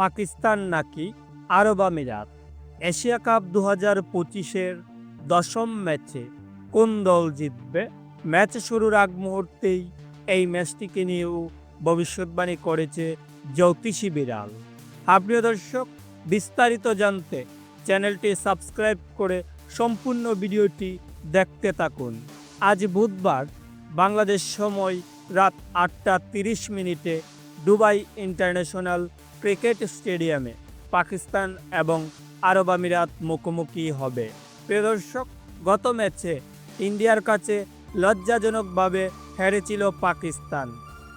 পাকিস্তান নাকি আরব আমিরাত? Asia cup দু হাজার পঁচিশের দশম ম্যাচে কোন দল জিতবে? ম্যাচ শুরুর আগ মুহূর্তেই এই ম্যাচটিকে নিয়েও ভবিষ্যৎবাণী করেছে জ্যোতিষী বিড়াল। প্রিয় দর্শক, বিস্তারিত জানতে চ্যানেলটি সাবস্ক্রাইব করে সম্পূর্ণ ভিডিওটি দেখতে থাকুন। আজ বুধবার, বাংলাদেশ সময় রাত আটটা তিরিশ মিনিটে দুবাই ইন্টারন্যাশনাল ক্রিকেট স্টেডিয়ামে পাকিস্তান এবং আরব আমিরাত মুখোমুখি হবে। প্রিয় দর্শক, গত ম্যাচে ইন্ডিয়ার কাছে লজ্জাজনকভাবে হেরেছিল পাকিস্তান।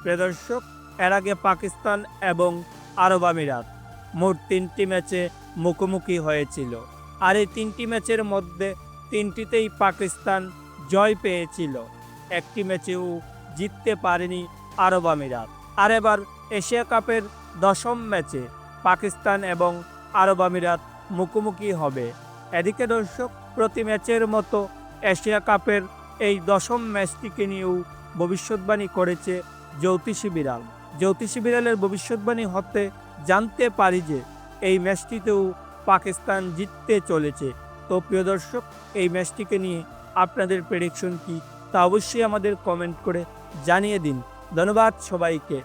প্রিয় দর্শক, এর আগে পাকিস্তান এবং আরব আমিরাত মোট তিনটি ম্যাচে মুখোমুখি হয়েছিল। আর এই তিনটি ম্যাচের মধ্যে তিনটিতেই পাকিস্তান জয় পেয়েছিল। একটি ম্যাচেও জিততে পারেনি আরব আমিরাত। আর এবার এশিয়া কাপের দশম ম্যাচে পাকিস্তান এবং আরব আমিরাত মুখোমুখি হবে। এদিকে দর্শক, প্রতি ম্যাচের মতো এশিয়া কাপের এই দশম ম্যাচটিকে নিয়েও ভবিষ্যৎবাণী করেছে জ্যোতিষী বিড়াল। জ্যোতিষী বিড়ালের ভবিষ্যৎবাণী হতে জানতে পারি যে, এই ম্যাচটিতেও পাকিস্তান জিততে চলেছে। তো প্রিয় দর্শক, এই ম্যাচটিকে নিয়ে আপনাদের প্রেডিকশন কি তা অবশ্যই আমাদের কমেন্ট করে জানিয়ে দিন। ধন্যবাদ সবাইকে।